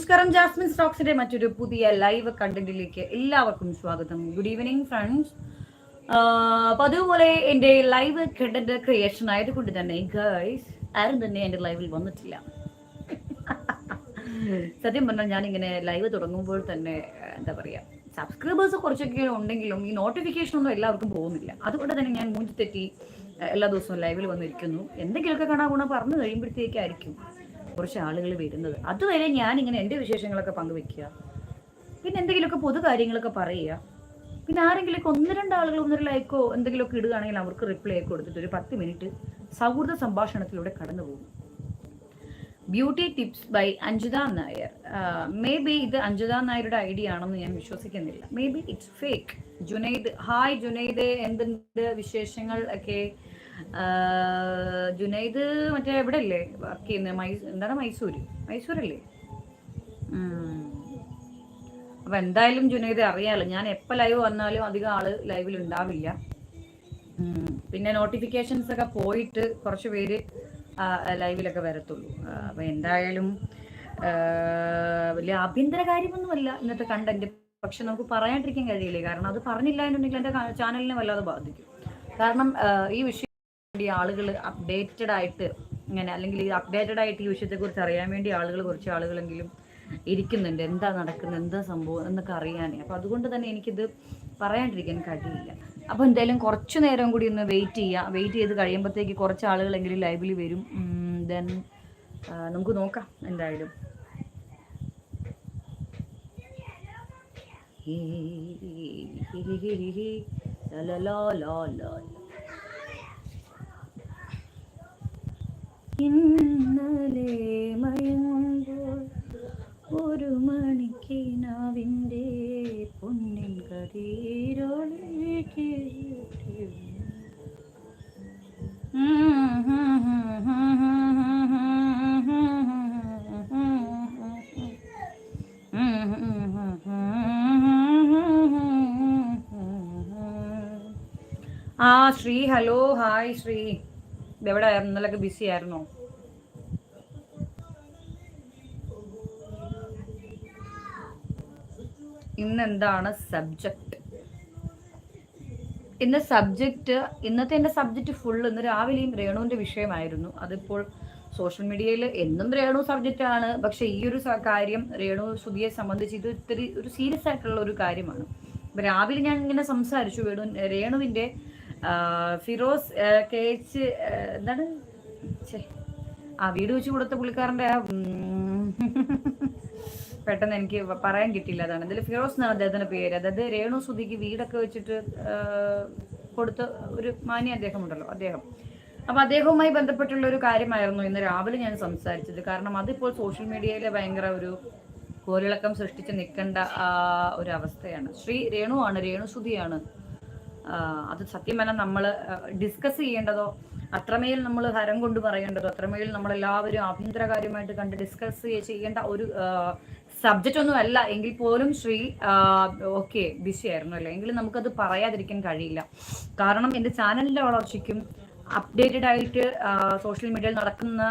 നമസ്കാരം ജാസ്മിൻ സ്റ്റോക്സിന്റെ മറ്റൊരു പുതിയ ലൈവ് കണ്ടന്റിലേക്ക് എല്ലാവർക്കും സ്വാഗതം. ഗുഡ് ഈവനിങ് ഫ്രണ്ട്സ് പതിവ് പോലെ എന്റെ ലൈവ് കണ്ടന്റ് ക്രിയേഷൻ ആയതുകൊണ്ട് തന്നെ ഗേൾസ് ആരും തന്നെ എന്റെ ലൈവിൽ വന്നിട്ടില്ല. സത്യം പറഞ്ഞാൽ ഞാൻ ഇങ്ങനെ ലൈവ് തുടങ്ങുമ്പോൾ തന്നെ എന്താ പറയാ സബ്സ്ക്രൈബേഴ്സ് കുറച്ചൊക്കെ ഉണ്ടെങ്കിലും ഈ നോട്ടിഫിക്കേഷൻ ഒന്നും എല്ലാവർക്കും പോകുന്നില്ല. അതുകൊണ്ട് തന്നെ ഞാൻ മൂഞ്ചി തെറ്റി എല്ലാ ദിവസവും ലൈവിൽ വന്നിരിക്കുന്നു. എന്തെങ്കിലുമൊക്കെ കാണാൻ ഗുണം പറഞ്ഞു കഴിയുമ്പോഴത്തേക്കായിരിക്കും. കുറച്ച് ആളുകൾ വരുന്നത്. അതുവരെ ഞാൻ ഇങ്ങനെ എന്റെ വിശേഷങ്ങളൊക്കെ പങ്കുവെക്കുക. പിന്നെ എന്തെങ്കിലുമൊക്കെ പൊതു കാര്യങ്ങളൊക്കെ പറയുക. പിന്നെ ആരെങ്കിലുമൊക്കെ ഒന്ന് രണ്ട് ആളുകൾ ഒന്നൊരു ലൈക്കോ എന്തെങ്കിലുമൊക്കെ ഇടുകയാണെങ്കിൽ അവർക്ക് റിപ്ലൈ ഒക്കെ കൊടുത്തിട്ട് ഒരു പത്ത് മിനിറ്റ് സൗഹൃദ സംഭാഷണത്തിലൂടെ കടന്നു പോകും. Beauty tips by Anjitha Nair. Maybe ഇത് അഞ്ജിത നായരുടെ ഐഡിയ ആണെന്ന് ഞാൻ വിശ്വസിക്കുന്നില്ല. Maybe it's fake Junaid hi Junaid എന്തുണ്ട് വിശേഷങ്ങൾ ഒക്കെ? ജുനൈദ് മറ്റേ എവിടെ അല്ലേ വർക്ക് ചെയ്യുന്നത് മൈ എന്താണ് മൈസൂര്? മൈസൂരല്ലേ? അല്ലേ അപ്പൊ എന്തായാലും ജുനൈദ് അറിയാലോ. ഞാൻ എപ്പോൾ ലൈവ് വന്നാലും അധികം ആൾ ലൈവിൽ ഉണ്ടാവില്ല. പിന്നെ നോട്ടിഫിക്കേഷൻസ് ഒക്കെ പോയിട്ട് കുറച്ച് പേര് ലൈവിലൊക്കെ വരത്തുള്ളൂ. അപ്പൊ എന്തായാലും വലിയ ആഭ്യന്തര കാര്യമൊന്നുമല്ല ഇന്നത്തെ കണ്ടന്റ് പക്ഷെ നമുക്ക് പറയാണ്ടിരിക്കാൻ കഴിയില്ലേ? കാരണം അത് പറഞ്ഞില്ല എന്നുണ്ടെങ്കിൽ എന്റെ ചാനലിനെ വല്ലാതെ ബാധിക്കും. കാരണം ഈ വിഷയം വേണ്ടി ആളുകൾ അപ്ഡേറ്റഡ് ആയിട്ട് ഇങ്ങനെ അല്ലെങ്കിൽ ഈ അപ്ഡേറ്റഡ് ആയിട്ട് ഈ വിഷയത്തെക്കുറിച്ച് അറിയാൻ വേണ്ടി ആളുകൾ കുറച്ച് ആളുകളെങ്കിലും ഇരിക്കുന്നുണ്ട് എന്താ നടക്കുന്നത് എന്താ സംഭവം എന്നൊക്കെ അറിയാൻ അപ്പോൾ അതുകൊണ്ട് തന്നെ എനിക്കിത് പറയാണ്ടിരിക്കാൻ കഴിയില്ല അപ്പോൾ എന്തായാലും കുറച്ച് നേരം കൂടി ഒന്ന് വെയിറ്റ് ചെയ്യുക വെയിറ്റ് ചെയ്ത് കഴിയുമ്പോഴത്തേക്ക് കുറച്ച് ആളുകളെങ്കിലും ലൈവിൽ വരും ദെൻ നമുക്ക് നോക്കാം എന്തായാലും ഹേ, ഹേ, ഹേ, ഹേ, ഹേ, ഹി ഹി ലാ, ലാ, ലാ, ലാ. ഇന്നലെ മയങ്ങുമ്പോൾ ഒരു മണിക്കിനാവിന്റെ പൊന്നിൻ കതീരൊളിക്ക് ആ ശ്രീ ഹലോ ഹായ് ശ്രീ. ഇതെവിടെ ആയിരുന്നു? ഇന്നലൊക്കെ ബിസി ആയിരുന്നോ? ഇന്ന് എന്താണ് സബ്ജക്റ്റ് ഇന്ന് സബ്ജക്റ്റ് ഇന്നത്തെ എന്റെ സബ്ജക്റ്റ് ഫുൾ ഇന്ന് രാവിലെയും രേണുവിന്റെ വിഷയമായിരുന്നു. അതിപ്പോൾ സോഷ്യൽ മീഡിയയിൽ എന്നും രേണു സബ്ജക്റ്റ് ആണ്. പക്ഷെ ഈ ഒരു കാര്യം രേണു സുധിയെ സംബന്ധിച്ച് ഇത് ഇത്തിരി ഒരു സീരിയസ് ആയിട്ടുള്ള ഒരു കാര്യമാണ്. രാവിലെ ഞാൻ ഇങ്ങനെ സംസാരിച്ചു രേണുവിന്റെ ഫിറോസ് കെ കേച്ച് എന്താണ്? ആ വീട് വെച്ച് കൊടുത്ത പുള്ളിക്കാരന്റെ പെട്ടെന്ന് എനിക്ക് പറയാൻ കിട്ടിയില്ല അതാണ്. എന്തായാലും ഫിറോസ് എന്നാണ് അദ്ദേഹത്തിന്റെ പേര്. അതായത് രേണു സുധിക്ക് വീടൊക്കെ വെച്ചിട്ട് കൊടുത്ത ഒരു മാന്യ അദ്ദേഹം ഉണ്ടല്ലോ അദ്ദേഹം. അപ്പൊ അദ്ദേഹവുമായി ബന്ധപ്പെട്ടുള്ള ഒരു കാര്യമായിരുന്നു ഇന്ന് രാവിലെ ഞാൻ സംസാരിച്ചത്. കാരണം അതിപ്പോൾ സോഷ്യൽ മീഡിയയിൽ ഭയങ്കര ഒരു കോലിളക്കം സൃഷ്ടിച്ച് നിൽക്കേണ്ട ഒരു അവസ്ഥയാണ്. ശ്രീ രേണു ആണ് രേണു സുധിയാണ് അത് സത്യം പറഞ്ഞാൽ നമ്മൾ ഡിസ്കസ് ചെയ്യേണ്ടതോ അത്രമേൽ നമ്മൾ ഹരം കൊണ്ട് പറയേണ്ടതോ അത്രമേൽ നമ്മൾ എല്ലാവരും കാര്യമായിട്ട് കണ്ട് ഡിസ്കസ് ചെയ്യേണ്ട ഒരു സബ്ജക്റ്റ് ഒന്നും അല്ല. എങ്കിൽ പോലും ശ്രീ ഓക്കെ ബിസി ആയിരുന്നു. അല്ലേ എങ്കിലും നമുക്കത് പറയാതിരിക്കാൻ കഴിയില്ല. കാരണം എന്റെ ചാനലിന്റെ വളർച്ചയ്ക്കും അപ്ഡേറ്റഡ് ആയിട്ട് സോഷ്യൽ മീഡിയയിൽ നടക്കുന്ന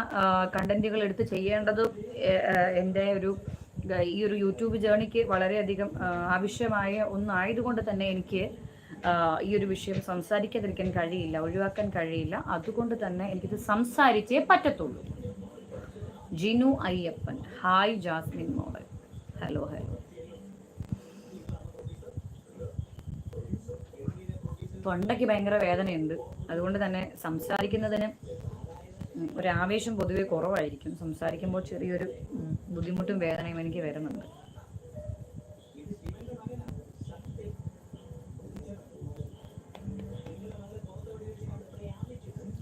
കണ്ടന്റുകൾ എടുത്ത് ചെയ്യേണ്ടത് എന്റെ ഒരു ഈ ഒരു യൂട്യൂബ് ജേണിക്ക് വളരെയധികം ആവശ്യമായ ഒന്നായതുകൊണ്ട് തന്നെ എനിക്ക് ഈ ഒരു വിഷയം സംസാരിക്കാതിരിക്കാൻ കഴിയില്ല ഒഴിവാക്കാൻ കഴിയില്ല. അതുകൊണ്ട് തന്നെ എനിക്കിത് സംസാരിച്ചേ പറ്റത്തുള്ളൂ. Jinu Ayyappan. Hi Jasmine model hello hello. തൊണ്ടയ്ക്ക് ഭയങ്കര വേദനയുണ്ട്. അതുകൊണ്ട് തന്നെ സംസാരിക്കുന്നതിന് ഒരാവേശം പൊതുവെ കുറവായിരിക്കും. സംസാരിക്കുമ്പോൾ ചെറിയൊരു ബുദ്ധിമുട്ടും വേദനയും എനിക്ക് വരുന്നുണ്ട്.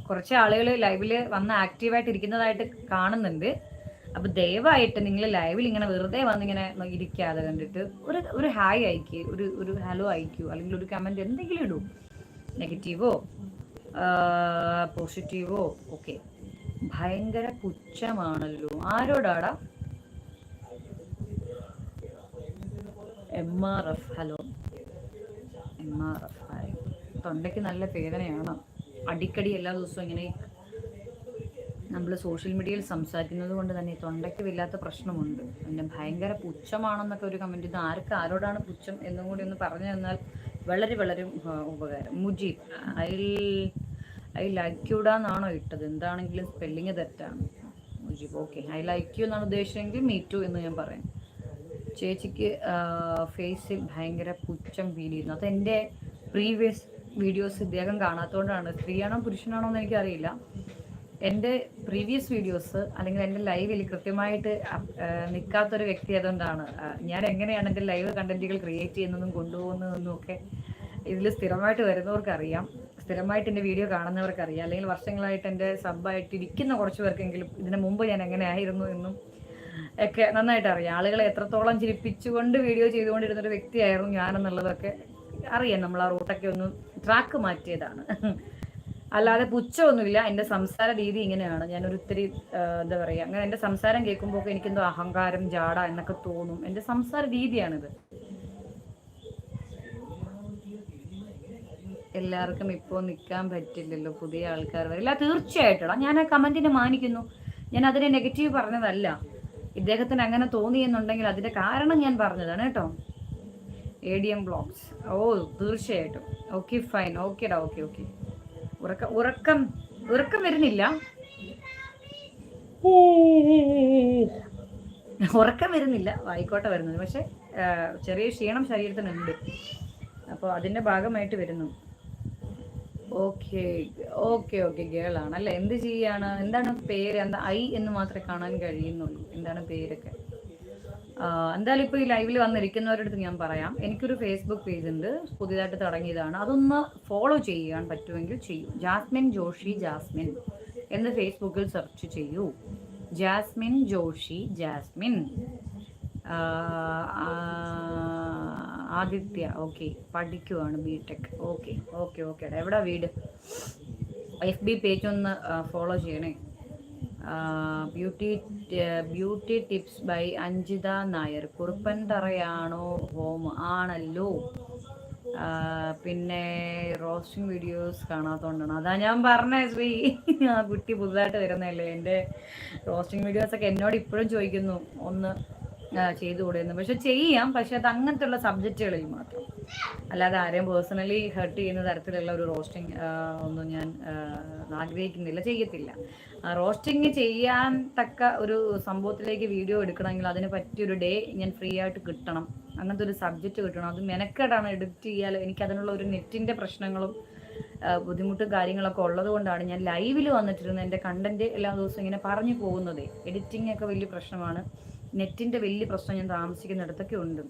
കുറച്ച് ആളുകൾ ലൈവിൽ വന്ന് ആക്റ്റീവായിട്ട് ഇരിക്കുന്നതായിട്ട് കാണുന്നുണ്ട്. അപ്പൊ ദയവായിട്ട് നിങ്ങൾ ലൈവിൽ ഇങ്ങനെ വെറുതെ വന്നിങ്ങനെ ഇരിക്കാതെ കണ്ടിട്ട് ഒരു ഒരു ഹായ് അയക്കുക ഒരു ഒരു ഹലോ അയക്കൂ അല്ലെങ്കിൽ ഒരു കമന്റ് എന്തെങ്കിലും ഇടൂ. നെഗറ്റീവോ പോസിറ്റീവോ ഓക്കെ ഭയങ്കര പുച്ഛമാണല്ലോ. ആരോടാടാ? M R F hello M R F തൊണ്ടയ്ക്ക് നല്ല വേദനയാണ്? അടിക്കടി എല്ലാ ദിവസവും ഇങ്ങനെ നമ്മൾ സോഷ്യൽ മീഡിയയിൽ സംസാരിക്കുന്നത് കൊണ്ട് തന്നെ തൊണ്ടയ്ക്ക് വല്ലാത്ത പ്രശ്നമുണ്ട്. പിന്നെ ഭയങ്കര പുച്ഛമാണെന്നൊക്കെ ഒരു കമന്റ് ഇത് ആർക്ക് ആരോടാണ് പുച്ഛം എന്നും കൂടി ഒന്ന് പറഞ്ഞു തന്നാൽ വളരെ വളരെ ഉപകാരം. മുജീബ് ഐ ഐ ലൈക്ക് യുടാന്നാണോ ഇട്ടത്? എന്താണെങ്കിലും സ്പെല്ലിങ് തെറ്റാണ്. Mujeeb okay I like you എന്നാണ് ഉദ്ദേശിച്ചെങ്കിൽ മീറ്റു എന്ന് ഞാൻ പറയും. ചേച്ചിക്ക് ഫേസിൽ ഭയങ്കര പുച്ഛം ഫീൽ ചെയ്യുന്നു. എന്റെ പ്രീവിയസ് വീഡിയോസ് ഇദ്ദേഹം കാണാത്തതുകൊണ്ടാണ് സ്ത്രീയാണോ പുരുഷനാണോ എന്ന് എനിക്കറിയില്ല. എന്റെ പ്രീവിയസ് വീഡിയോസ് അല്ലെങ്കിൽ എന്റെ ലൈവിൽ കൃത്യമായിട്ട് നിൽക്കാത്തൊരു വ്യക്തി ആയതുകൊണ്ടാണ്. ഞാൻ എങ്ങനെയാണ് എന്റെ ലൈവ് കണ്ടന്റുകൾ ക്രിയേറ്റ് ചെയ്യുന്നതും കൊണ്ടുപോകുന്നതെന്നും ഒക്കെ ഇതിൽ സ്ഥിരമായിട്ട് വരുന്നവർക്കറിയാം. സ്ഥിരമായിട്ട് എന്റെ വീഡിയോ കാണുന്നവർക്കറിയാം. അല്ലെങ്കിൽ വർഷങ്ങളായിട്ട് എന്റെ സബ്ബായിട്ട് ഇരിക്കുന്ന കുറച്ച് പേർക്കെങ്കിലും ഇതിന് മുമ്പ് ഞാൻ എങ്ങനെയായിരുന്നു എന്നും ഒക്കെ നന്നായിട്ട് അറിയാം. ആളുകളെ എത്രത്തോളം ചിരിപ്പിച്ചുകൊണ്ട് വീഡിയോ ചെയ്തുകൊണ്ടിരുന്ന ഒരു വ്യക്തിയായിരുന്നു ഞാനെന്നുള്ളതൊക്കെ അറിയാം നമ്മൾ ആ റൂട്ടൊക്കെ ഒന്ന് ട്രാക്ക് മാറ്റിയതാണ്. അല്ലാതെ പുച്ഛമൊന്നുമില്ല. എന്റെ സംസാര രീതി ഇങ്ങനെയാണ്. ഞാനൊരു ഒത്തിരി എന്താ പറയുക അങ്ങനെ എന്റെ സംസാരം കേൾക്കുമ്പോൾ എനിക്കെന്തോ അഹങ്കാരം ജാട എന്നൊക്കെ തോന്നും. എന്റെ സംസാര രീതിയാണിത്. എല്ലാവർക്കും ഇപ്പോൾ നിൽക്കാൻ പറ്റില്ലല്ലോ പുതിയ ആൾക്കാർ വരില്ല തീർച്ചയായിട്ടും. ഞാൻ ആ കമന്റിനെ മാനിക്കുന്നു. ഞാൻ അതിനെ നെഗറ്റീവ് പറഞ്ഞതല്ല. ഇദ്ദേഹത്തിന് അങ്ങനെ തോന്നിയെന്നുണ്ടെങ്കിൽ അതിന്റെ കാരണം ഞാൻ പറഞ്ഞതാണ് കേട്ടോ. എ ഡി എം ബ്ലോഗ്സ് ഓ തീർച്ചയായിട്ടും. ഓക്കെ ഫൈൻ ഓക്കേടാ ഓക്കെ ഓക്കെ ഉറക്കം ഉറക്കം ഉറക്കം വരുന്നില്ല. ഉറക്കം വരുന്നില്ല. വായിക്കോട്ടെ വരുന്നത് പക്ഷെ ചെറിയ ക്ഷീണം ശരീരത്തിനുണ്ട്. അപ്പോൾ അതിന്റെ ഭാഗമായിട്ട് വരുന്നു. ഓക്കെ ഓക്കെ ഓക്കെ ഗേളാണ് അല്ലേ? എന്ത് ചെയ്യാണ്? എന്താണ് പേര്? എന്താ ഐ എന്ന് മാത്രമേ കാണാൻ കഴിയുന്നുള്ളൂ. എന്താണ് പേരൊക്കെ? എന്തായാലും ഇപ്പോൾ ഈ ലൈവിൽ വന്നിരിക്കുന്നവരുടെ അടുത്ത് ഞാൻ പറയാം. എനിക്കൊരു ഫേസ്ബുക്ക് പേജ് ഉണ്ട്. പുതിയതായിട്ട് തുടങ്ങിയതാണ്. അതൊന്ന് ഫോളോ ചെയ്യാൻ പറ്റുമെങ്കിൽ ചെയ്യൂ. ജാസ്മിൻ ജോഷി ജാസ്മിൻ എന്ന് ഫേസ്ബുക്കിൽ സെർച്ച് ചെയ്യൂ. Jasmine Joshi Jasmine. Aditya. Okay പഠിക്കുവാണ് B Tech okay okay okay എവിടെ വീട്? എഫ് ബി പേജ് ഒന്ന് ഫോളോ ചെയ്യണേ. Beauty beauty tips by Anjitha Nair. Kuruppan തറയാണോ home ആണല്ലോ. പിന്നെ റോസ്റ്റിംഗ് വീഡിയോസ് കാണാത്തോണ്ടാണ്. അതാ ഞാൻ പറഞ്ഞ ശ്രീ. ആ കുട്ടി പുതുതായിട്ട് വരുന്നല്ലേ എന്റെ റോസ്റ്റിംഗ് വീഡിയോസൊക്കെ എന്നോട് ഇപ്പോഴും ചോദിക്കുന്നു. ഒന്ന് ചെയ്തു ചെയ്തുകൂടെ എന്ന്. പക്ഷെ ചെയ്യാം. പക്ഷെ അത് അങ്ങനത്തെ ഉള്ള സബ്ജക്റ്റുകളിൽ മാത്രം. അല്ലാതെ ആരെയും പേഴ്സണലി ഹെർട്ട് ചെയ്യുന്ന തരത്തിലുള്ള ഒരു റോസ്റ്റിംഗ് ഒന്നും ഞാൻ ആഗ്രഹിക്കുന്നില്ല ചെയ്യത്തില്ല. റോസ്റ്റിംഗ് ചെയ്യാൻ തക്ക ഒരു സംഭവത്തിലേക്ക് വീഡിയോ എടുക്കണമെങ്കിൽ അതിന് പറ്റിയൊരു ഡേ ഞാൻ ഫ്രീ ആയിട്ട് കിട്ടണം. അങ്ങനത്തെ ഒരു സബ്ജക്റ്റ് കിട്ടണം. അത് മെനക്കെടാണ് എഡിറ്റ് ചെയ്യാൻ എനിക്ക് അതിനുള്ള ഒരു നെറ്റിന്റെ പ്രശ്നങ്ങളും ബുദ്ധിമുട്ടും കാര്യങ്ങളൊക്കെ ഉള്ളത് കൊണ്ടാണ് ഞാൻ ലൈവിൽ വന്നിട്ടിരുന്നത്. എന്റെ കണ്ടന്റ് എല്ലാ ദിവസവും ഇങ്ങനെ പറഞ്ഞു പോകുന്നത്. എഡിറ്റിംഗ് ഒക്കെ വലിയ പ്രശ്നമാണ്. നെറ്റിന്റെ വലിയ പ്രശ്നം ഞാൻ താമസിക്കുന്നിടത്തൊക്കെ ഉണ്ട്.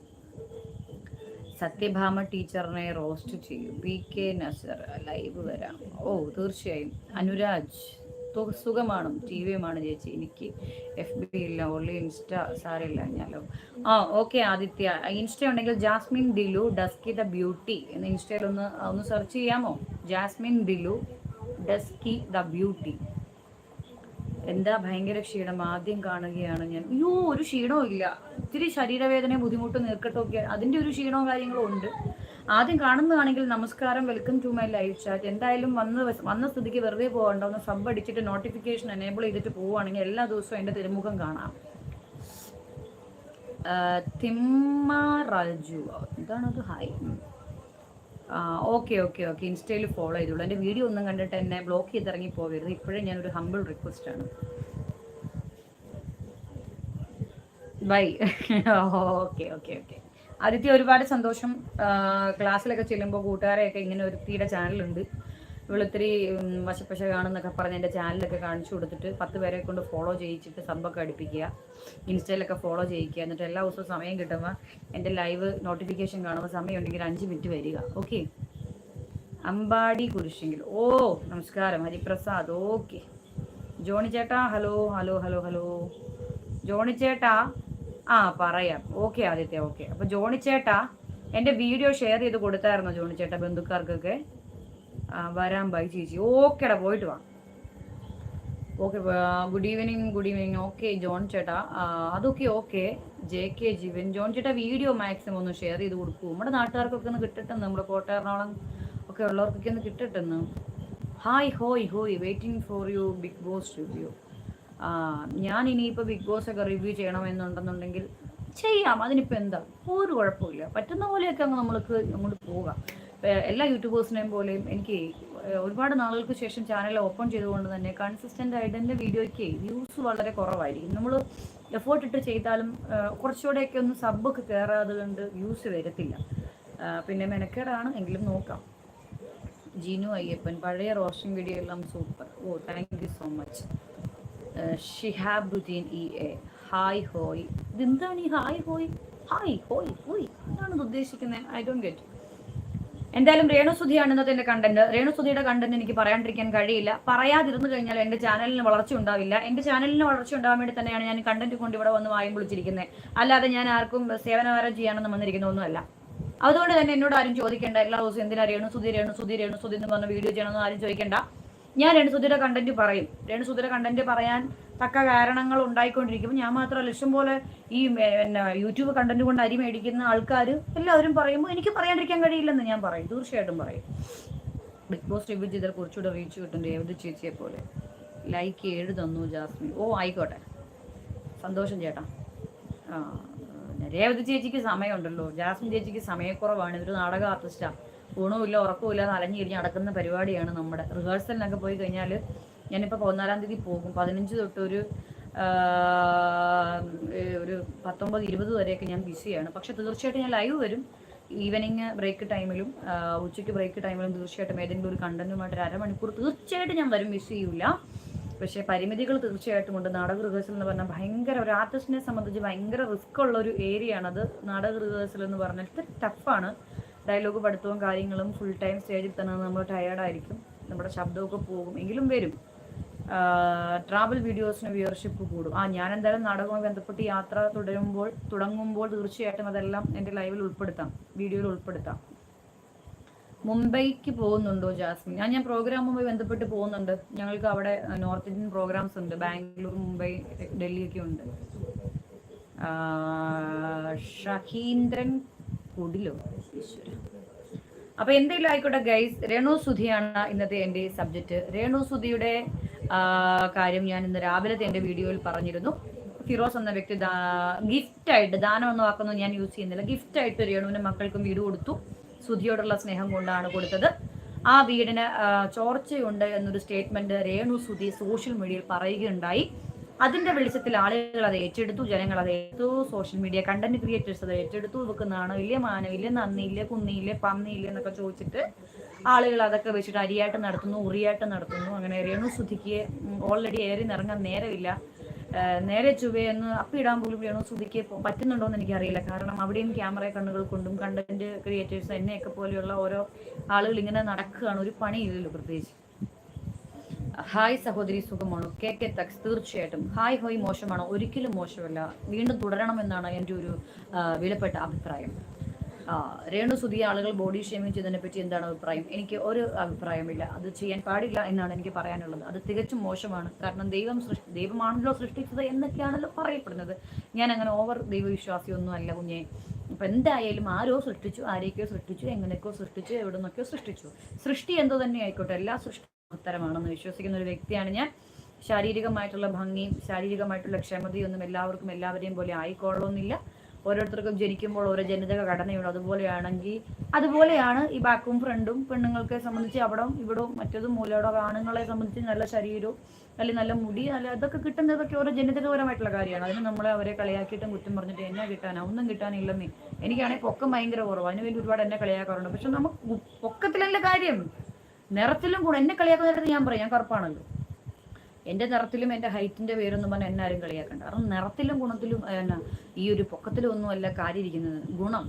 സത്യഭാമ ടീച്ചറിനെ റോസ്റ്റ് ചെയ്യും. പി കെ നസർ ലൈവ് വരാം. ഓ തീർച്ചയായും. അനുരാജ് സുഖമാണ്? ടി വിയുമാണ് ചേച്ചി. എനിക്ക് എഫ് ബി ഇല്ല. ഓൺലി ഇൻസ്റ്റ സാരില്ല ഞാനോ ആ ഓക്കെ ആദിത്യ. ഇൻസ്റ്റ ഉണ്ടെങ്കിൽ Jasmine Dilu dusky the beauty എന്ന് ഇൻസ്റ്റയിൽ ഒന്ന് ഒന്ന് സെർച്ച് ചെയ്യാമോ? Jasmine Dilu dusky the beauty. എന്താ ഭയങ്കര ക്ഷീണം? ആദ്യം കാണുകയാണ് ഞാൻ. അയ്യോ ഒരു ക്ഷീണവും ഇല്ല. ഇത്തിരി ശരീരവേദനയും ബുദ്ധിമുട്ടും നീർക്കെട്ടൊക്കെ അതിന്റെ ഒരു ക്ഷീണവും കാര്യങ്ങളും ഉണ്ട്. ആദ്യം കാണുന്നതാണെങ്കിൽ നമസ്കാരം welcome to my live chat എന്തായാലും വന്ന് വന്ന സ്ഥിതിക്ക് വെറുതെ പോകണ്ട. ഒന്ന് സബ് അടിച്ചിട്ട് നോട്ടിഫിക്കേഷൻ എനേബിൾ ചെയ്തിട്ട് പോവുകയാണെങ്കിൽ എല്ലാ ദിവസവും എന്റെ തിരുമുഖം കാണാം. തിമ്മ റാജു. എന്താണത് ഹായ്. Okay okay okay. ഇൻസ്റ്റയിൽ ഫോളോ ചെയ്തോളൂ. എന്റെ വീഡിയോ ഒന്നും കണ്ടിട്ട് എന്നെ ബ്ലോക്ക് ചെയ്ത് ഇറങ്ങി പോകരുത് ഇപ്പോഴും ഞാനൊരു ഹമ്പിൾ റിക്വസ്റ്റ് ആണ്. Bye okay okay okay. Aditya ഒരുപാട് സന്തോഷം. ക്ലാസ്സിലൊക്കെ ചെല്ലുമ്പോൾ കൂട്ടുകാരെയൊക്കെ ഇങ്ങനെ ഒരുത്തിയുടെ ചാനലുണ്ട് ഇവളിത്തിരി വശപ്പശ കാണുന്നൊക്കെ പറഞ്ഞ് എന്റെ ചാനലൊക്കെ കാണിച്ചു കൊടുത്തിട്ട് പത്ത് പേരെ കൊണ്ട് ഫോളോ ചെയ്യിച്ചിട്ട് സംഭവമൊക്കെ അടുപ്പിക്കുക. ഇൻസ്റ്റയിലൊക്കെ ഫോളോ ചെയ്യിക്കുക. എന്നിട്ട് എല്ലാ ദിവസവും സമയം കിട്ടുമ്പോൾ എന്റെ ലൈവ് നോട്ടിഫിക്കേഷൻ കാണുമ്പോൾ സമയം ഉണ്ടെങ്കിൽ അഞ്ച് മിനിറ്റ് വരിക. ഓക്കെ അമ്പാടി കുരിശെങ്കിൽ. ഓ നമസ്കാരം. ഹരിപ്രസാദ്. ഓക്കെ ജോണി ചേട്ടാ hello hello hello hello Johnny ചേട്ടാ ആ പറയാം. ഓക്കെ ആദിത്യ ഓക്കെ അപ്പോൾ ജോണി ചേട്ടാ എന്റെ വീഡിയോ ഷെയർ ചെയ്ത് കൊടുത്തായിരുന്നോ ജോണി ചേട്ടാ ബന്ധുക്കാർക്കൊക്കെ? വരാൻ ബൈ ചേച്ചി. ഓക്കേടാ പോയിട്ട് വാ. Okay good evening good evening okay John ചേട്ടാ. അതൊക്കെ okay. J K Jeevan. John ചേട്ടാ വീഡിയോ മാക്സിമം ഒന്ന് ഷെയർ ചെയ്ത് കൊടുക്കൂ. നമ്മുടെ നാട്ടുകാർക്കൊക്കെ ഒന്ന് കിട്ടട്ടെന്ന് നമ്മുടെ കോട്ട എറണാകുളം ഒക്കെ ഉള്ളവർക്കൊക്കെ ഒന്ന് കിട്ടട്ടെന്ന്. ഹായ് ഹോയ് ഹോയ് waiting for you Big Boss review ഞാൻ ഇനിയിപ്പോൾ ബിഗ് ബോസ് ഒക്കെ റിവ്യൂ ചെയ്യണമെന്നുണ്ടെന്നുണ്ടെങ്കിൽ ചെയ്യാം. അതിനിപ്പോൾ എന്താ? ഒരു കുഴപ്പമില്ല. പറ്റുന്ന പോലെയൊക്കെ അങ്ങ് നമ്മൾക്ക് അങ്ങോട്ട് പോകാം. എല്ലാ യൂട്യൂബേഴ്സിനെയും പോലെയും എനിക്ക് ഒരുപാട് നാളുകൾക്ക് ശേഷം ചാനൽ ഓപ്പൺ ചെയ്തുകൊണ്ട് തന്നെ കൺസിസ്റ്റന്റ് ആയിട്ട് എന്റെ വീഡിയോയ്ക്ക് വ്യൂസ് വളരെ കുറവായിരിക്കും. നമ്മൾ എഫേർട്ട് ഇട്ട് ചെയ്താലും കുറച്ചുകൂടെയൊക്കെ ഒന്ന് സബ്ബൊക്കെ കയറാതെ കൊണ്ട് വ്യൂസ് വരത്തില്ല. പിന്നെ മെനക്കേടാണ് എങ്കിലും നോക്കാം. ജീനു അയ്യപ്പൻ പഴയ റോഷൻ വീഡിയോ എല്ലാം super oh thank you so much Shihabuddin E A hi ഹോയ്. ഇതെന്താണ് ഈ ഹായ് ഹോയ്? ഹായ് ഹോയ് ഹോയ്. എന്താണ് ഉദ്ദേശിക്കുന്നത് ഐ ഡോണ്ട് ഗെറ്റ് എന്തായാലും രേണുസുധിയാണ് ഇന്നത്തെ എന്റെ കണ്ടന്റ് രേണുസുധിയുടെ കണ്ടന്റ് എനിക്ക് പറയാണ്ടിരിക്കാൻ കഴിയില്ല. പറയാതിരുന്നു കഴിഞ്ഞാൽ എന്റെ ചാനലിന് വളർച്ച ഉണ്ടാവില്ല. എന്റെ ചാനലിന് വളർച്ച ഉണ്ടാവാൻ വേണ്ടി തന്നെയാണ് ഞാൻ കണ്ടന്റ് കൊണ്ട് ഇവിടെ വന്ന് വായും കുളിച്ചിരിക്കുന്നത് അല്ലാതെ ഞാൻ ആർക്കും സേവനകാരം ചെയ്യാനൊന്നും വന്നിരിക്കുന്ന ഒന്നുമല്ല. അതുകൊണ്ട് തന്നെ എന്നോട് ആരും ചോദിക്കേണ്ട എല്ലാ ദിവസവും എന്തിനാ രേണുസുധി രേണുസുധി രേണുസുധി എന്ന് പറഞ്ഞ വീഡിയോ ചെയ്യണമെന്ന് ആരും ചോദിക്കേണ്ട. ഞാൻ രേണുസുധിയുടെ കണ്ടന്റ് പറയും. രേണുസുധിയുടെ കണ്ടന്റ് പറയാൻ തക്ക കാരണങ്ങൾ ഉണ്ടായിക്കൊണ്ടിരിക്കും ഞാൻ മാത്രമല്ല ഇഷ്ടം പോലെ ഈ പിന്നെ യൂട്യൂബ് കണ്ടന്റ് കൊണ്ട് അരി മേടിക്കുന്ന ആൾക്കാർ എല്ലാവരും പറയുമ്പോൾ എനിക്ക് പറയാണ്ടിരിക്കാൻ കഴിയില്ലെന്ന് ഞാൻ പറയും. തീർച്ചയായിട്ടും പറയും. ബിഗ് ബോസ് റിവ്യൂ ചെയ്താൽ കുറച്ചുകൂടെ റീച്ച് കിട്ടും രേവതി ചേച്ചിയെ പോലെ. ലൈക്ക് ഏഴ് തന്നു ജാസ്മിൻ. ഓ ആയിക്കോട്ടെ. സന്തോഷം ചേട്ടാ. രേവതി ചേച്ചിക്ക് സമയമുണ്ടല്ലോ. ജാസ്മിൻ ചേച്ചിക്ക് സമയക്കുറവാണ്. ഇതൊരു നാടക ആർട്ടിസ്റ്റാ ഊണുമില്ല ഉറക്കമില്ല അലഞ്ഞു കഴിഞ്ഞ് നടക്കുന്ന പരിപാടിയാണ് നമ്മുടെ. റിഹേഴ്സലിനൊക്കെ പോയി കഴിഞ്ഞാൽ ഞാനിപ്പോൾ പതിനാലാം തീയതി പോകും. പതിനഞ്ച് തൊട്ട് ഒരു പത്തൊമ്പത് ഇരുപത് വരെയൊക്കെ ഞാൻ ബിസിയാണ്. പക്ഷെ തീർച്ചയായിട്ടും ഞാൻ ലൈവ് വരും. ഈവനിങ് ബ്രേക്ക് ടൈമിലും ഉച്ചയ്ക്ക് ബ്രേക്ക് ടൈമിലും തീർച്ചയായിട്ടും ഏതെങ്കിലും ഒരു കണ്ടന്റുമായിട്ട് ഒരു അരമണിക്കൂർ തീർച്ചയായിട്ടും ഞാൻ വരും മിസ് ചെയ്യൂല. പക്ഷേ പരിമിതികൾ തീർച്ചയായിട്ടും ഉണ്ട്. നാടക റിഹേഴ്സൽ എന്ന് പറഞ്ഞാൽ ഭയങ്കര ഒരു ആർട്ടിസ്റ്റിനെ സംബന്ധിച്ച് ഭയങ്കര റിസ്ക് ഉള്ള ഒരു ഏരിയ ആണ് അത് നാടക റിഹേഴ്സൽ എന്ന് പറഞ്ഞാൽ ടഫാണ് ഡയലോഗ് പഠിത്തവും കാര്യങ്ങളും ഫുൾ ടൈം സ്റ്റേജിൽ തന്നെ നമ്മൾ ടയേർഡായിരിക്കും നമ്മുടെ ശബ്ദമൊക്കെ പോകും. എങ്കിലും വരും. ട്രാവൽ വീഡിയോസിന് വ്യൂവർഷിപ്പ് കൂടും. ആ ഞാൻ എന്തായാലും നാടകവുമായി ബന്ധപ്പെട്ട് യാത്ര തുടരുമ്പോൾ തുടങ്ങുമ്പോൾ തീർച്ചയായിട്ടും അതെല്ലാം എന്റെ ലൈവിൽ ഉൾപ്പെടുത്താം. വീഡിയോയിൽ ഉൾപ്പെടുത്താം. മുംബൈക്ക് പോകുന്നുണ്ടോ ജാസ്മിൻ? ഞാൻ ഞാൻ പ്രോഗ്രാമുമായി ബന്ധപ്പെട്ട് പോകുന്നുണ്ട്. ഞങ്ങൾക്ക് അവിടെ നോർത്ത് ഇന്ത്യൻ പ്രോഗ്രാംസ് ഉണ്ട്. ബാംഗ്ലൂർ മുംബൈ ഡൽഹിയൊക്കെ ഉണ്ട്. ഷഹീന്ദ്രൻ കുടിലോ? ഈശ്വര. അപ്പൊ എന്തെങ്കിലും ആയിക്കോട്ടെ ഗൈസ് രേണു സുധിയാണ് ഇന്നത്തെ എന്റെ സബ്ജക്റ്റ് രേണു സുധിയുടെ കാര്യം ഞാൻ ഇന്ന് രാവിലത്തെ എന്റെ വീഡിയോയിൽ പറഞ്ഞിരുന്നു. ഫിറോസ് എന്ന വ്യക്തി ഗിഫ്റ്റ് ആയിട്ട് ദാനം എന്ന വാക്കൊന്നും ഞാൻ യൂസ് ചെയ്യുന്നില്ല. ഗിഫ്റ്റ് ആയിട്ട് രേണുവിന്റെ മക്കൾക്കും വീട് കൊടുത്തു. സുധിയോടുള്ള സ്നേഹം കൊണ്ടാണ് കൊടുത്തത്. ആ വീടിന് ചോർച്ചയുണ്ട് എന്നൊരു സ്റ്റേറ്റ്മെന്റ് രേണു സുധി സോഷ്യൽ മീഡിയയിൽ പറയുകയുണ്ടായി. അതിന്റെ വെളിച്ചത്തിൽ ആളുകൾ അത് ഏറ്റെടുത്തു ജനങ്ങൾ അത് ഏറ്റെടുത്തു സോഷ്യൽ മീഡിയ കണ്ടന്റ് ക്രിയേറ്റേഴ്സ് അത് ഏറ്റെടുത്തു വെക്കുന്നതാണ് ഇല്ല മാനമില്ല നന്ദിയില്ല കുന്നിയില്ല പന്നിയില്ല എന്നൊക്കെ ചോദിച്ചിട്ട് ആളുകൾ അതൊക്കെ വെച്ചിട്ട് അരിയായിട്ട് നടത്തുന്നു ഉറിയായിട്ട് നടത്തുന്നു അങ്ങനെ രേണു സുധിക്ക് ഓൾറെഡി ഏറി നിറങ്ങാൻ നേരമില്ല. നേരെ ചുവയെന്ന് അപ്പിടാൻ പോലും രേണു സുധിക്ക് പറ്റുന്നുണ്ടോ എന്ന് എനിക്കറിയില്ല. കാരണം അവിടെയും ക്യാമറ കണ്ണുകൾ കൊണ്ടും കണ്ടന്റ് ക്രിയേറ്റേഴ്സ് എന്നെയൊക്കെ പോലെയുള്ള ഓരോ ആളുകൾ ഇങ്ങനെ നടക്കുകയാണ്. ഒരു പണിയില്ലല്ലോ പ്രത്യേകിച്ച്. ഹായ് സഹോദരി സുഖമാണോ? കെ കെ തക്സ് തീർച്ചയായിട്ടും. ഹായ് ഹോയ് മോശമാണോ? ഒരിക്കലും മോശമല്ല. വീണ്ടും തുടരണമെന്നാണ് എന്റെ ഒരു വിലപ്പെട്ട അഭിപ്രായം. രേണു സുധിയ ആളുകൾ ബോഡി ഷേമിംഗ് ചെയ്തതിനെ പറ്റി എന്താണ് അഭിപ്രായം? എനിക്ക് ഒരു അഭിപ്രായമില്ല അത് ചെയ്യാൻ പാടില്ല എന്നാണ് എനിക്ക് പറയാനുള്ളത്. അത് തികച്ചും മോശമാണ്. കാരണം ദൈവം സൃഷ്ടി ദൈവമാണല്ലോ സൃഷ്ടിച്ചത് എന്നൊക്കെയാണല്ലോ പറയപ്പെടുന്നത്. ഞാൻ അങ്ങനെ ഓവർ ദൈവവിശ്വാസിയൊന്നും അല്ല കുഞ്ഞെ. അപ്പം എന്തായാലും ആരോ സൃഷ്ടിച്ചു ആരെയൊക്കെയോ സൃഷ്ടിച്ചു എങ്ങനെയൊക്കെയോ സൃഷ്ടിച്ചു എവിടെ നിന്നൊക്കെയോ സൃഷ്ടിച്ചു. സൃഷ്ടി എന്തോ തന്നെ ആയിക്കോട്ടെ എല്ലാ സൃഷ്ടി ഉത്തരമാണെന്ന് വിശ്വസിക്കുന്ന ഒരു വ്യക്തിയാണ് ഞാൻ. ശാരീരികമായിട്ടുള്ള ഭംഗിയും ശാരീരികമായിട്ടുള്ള ക്ഷമതയും ഒന്നും എല്ലാവർക്കും എല്ലാവരെയും പോലെ ആയിക്കൊള്ളണമെന്നില്ല. ഓരോരുത്തർക്കും ജനിക്കുമ്പോൾ ഓരോ ജനിതക ഘടനയുണ്ട്. അതുപോലെയാണെങ്കിൽ അതുപോലെയാണ് ഈ ബാക്കും ഫ്രണ്ടും പെണ്ണുങ്ങൾക്ക് സംബന്ധിച്ച് അവിടം ഇവിടവും മറ്റതും മൂലയുടെ ആണുങ്ങളെ സംബന്ധിച്ച് നല്ല ശരീരവും അല്ലെങ്കിൽ നല്ല മുടി നല്ല അതൊക്കെ കിട്ടുന്നതൊക്കെ ഓരോ ജനിതകപരമായിട്ടുള്ള കാര്യമാണ്. അതിന് നമ്മളെ അവരെ കളിയാക്കിയിട്ടും കുറ്റം പറഞ്ഞിട്ട് എന്നാ കിട്ടാനാ? ഒന്നും കിട്ടാനില്ലെന്നേ. എനിക്കാണെങ്കിൽ പൊക്കം ഭയങ്കര കുറവ്. അതിന് വേണ്ടി ഒരുപാട് എന്നെ കളിയാക്കാറുണ്ട്. പക്ഷെ നമുക്ക് പൊക്കത്തിലല്ല കാര്യം. നിറത്തിലും കൂടെ എന്നെ കളിയാക്കുന്ന നേരത്ത് ഞാൻ പറയാം ഞാൻ കറുപ്പാണല്ലോ. എന്റെ നിറത്തിലും എന്റെ ഹൈറ്റിന്റെ പേരൊന്നും പറഞ്ഞാൽ എന്നെ ആരും കളിയാക്കണ്ട. കാരണം നിറത്തിലും ഗുണത്തിലും എന്നാ ഈ ഒരു പൊക്കത്തിലും ഒന്നും അല്ല കാര്യം ഇരിക്കുന്നത്. ഗുണം.